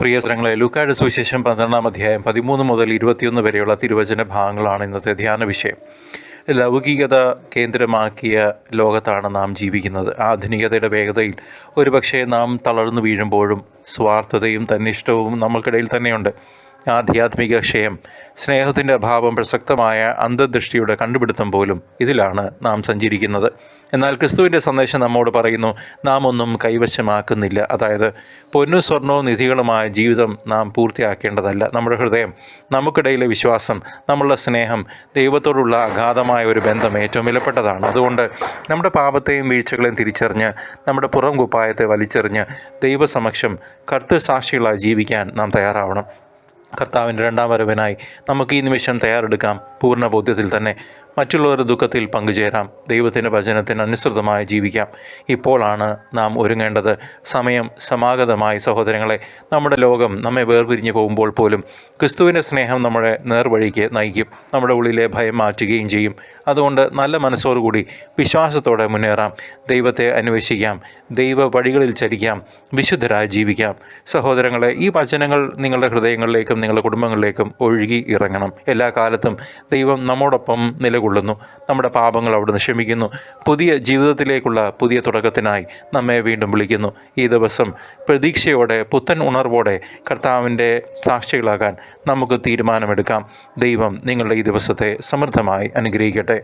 പ്രിയ സ്ഥലങ്ങളെ ലൂക്കായുടെ സുവിശേഷം പന്ത്രണ്ടാം അധ്യായം പതിമൂന്ന് മുതൽ ഇരുപത്തിയൊന്ന് വരെയുള്ള തിരുവചന ഭാഗങ്ങളാണ് ഇന്നത്തെ ധ്യാന വിഷയം. ലൗകികത കേന്ദ്രമാക്കിയ ലോകത്താണ് നാം ജീവിക്കുന്നത്. ആധുനികതയുടെ വേഗതയിൽ ഒരുപക്ഷെ നാം തളർന്നു വീഴുമ്പോഴും സ്വാർത്ഥതയും തന്നിഷ്ടവും നമ്മൾക്കിടയിൽ തന്നെയുണ്ട്. ആധ്യാത്മിക ക്ഷയം സ്നേഹത്തിന്റെ അഭാവം പ്രസക്തമായ അന്ധദൃഷ്ടിയുടെ കണ്ടുപിടുത്തം പോലും ഇതിലാണ് നാം സഞ്ചരിക്കുന്നത്. എന്നാൽ ക്രിസ്തുവിന്റെ സന്ദേശം നമ്മോട് പറയുന്നു നാം ഒന്നും കൈവശമാക്കുന്നില്ല. അതായത് പൊന്നു സ്വർണവും നിധികളുമായ ജീവിതം നാം പൂർത്തിയാക്കേണ്ടതല്ല. നമ്മുടെ ഹൃദയം നമുക്കിടയിലെ വിശ്വാസം നമ്മളുടെ സ്നേഹം ദൈവത്തോടുള്ള അഗാധമായ ഒരു ബന്ധം ഏറ്റവും വിലപ്പെട്ടതാണ്. അതുകൊണ്ട് നമ്മുടെ പാപത്തെയും വീഴ്ചകളെയും തിരിച്ചറിഞ്ഞ് നമ്മുടെ പുറം കുപ്പായത്തെ വലിച്ചെറിഞ്ഞ് ദൈവസമക്ഷം കർത്തൃസാക്ഷികളായി ജീവിക്കാൻ നാം തയ്യാറാവണം. കർത്താവിന്റെ രണ്ടാം വരവിനായി നമുക്ക് ഈ നിമിഷം തയ്യാറെടുക്കാം. പൂർണ ബോധ്യത്തിൽ തന്നെ മറ്റുള്ളവരുടെ ദുഃഖത്തിൽ പങ്കുചേരാം. ദൈവത്തിന്റെ വചനത്തിന് അനുസൃതമായി ജീവിക്കാം. ഇപ്പോഴാണ് നാം ഒരുങ്ങേണ്ടത്. സമയം സമാഗതമായി സഹോദരങ്ങളെ നമ്മുടെ ലോകം നമ്മെ വേർപിരിഞ്ഞു പോകുമ്പോൾ പോലും ക്രിസ്തുവിന്റെ സ്നേഹം നമ്മുടെ നേർവഴിക്ക് നയിക്കും. നമ്മുടെ ഉള്ളിലെ ഭയം മാറ്റുകയും ചെയ്യും. അതുകൊണ്ട് നല്ല മനസ്സോടുകൂടി വിശ്വാസത്തോടെ മുന്നേറാം. ദൈവത്തെ അന്വേഷിക്കാം. ദൈവ വഴികളിൽ ചരിക്കാം. വിശുദ്ധരായി ജീവിക്കാം. സഹോദരങ്ങളെ ഈ വചനങ്ങൾ നിങ്ങളുടെ ഹൃദയങ്ങളിലേക്കും നിങ്ങളുടെ കുടുംബങ്ങളിലേക്കും ഒഴുകി ഇറങ്ങണം. എല്ലാ കാലത്തും ദൈവം നമ്മോടൊപ്പം നിലകൊള്ളുന്നു നമ്മുടെ പാപങ്ങൾ അവിടുന്ന് ക്ഷമിക്കുന്നു. പുതിയ ജീവിതത്തിലേക്കുള്ള പുതിയ തുടക്കത്തിനായി നമ്മെ വീണ്ടും വിളിക്കുന്നു. ഈ ദിവസം പ്രതീക്ഷയോടെ പുത്തൻ ഉണർവോടെ കർത്താവിന്റെ സാക്ഷികളാകാൻ നമുക്ക് തീരുമാനമെടുക്കാം. ദൈവം നിങ്ങളുടെ ഈ ദിവസത്തെ സമൃദ്ധമായി അനുഗ്രഹിക്കട്ടെ.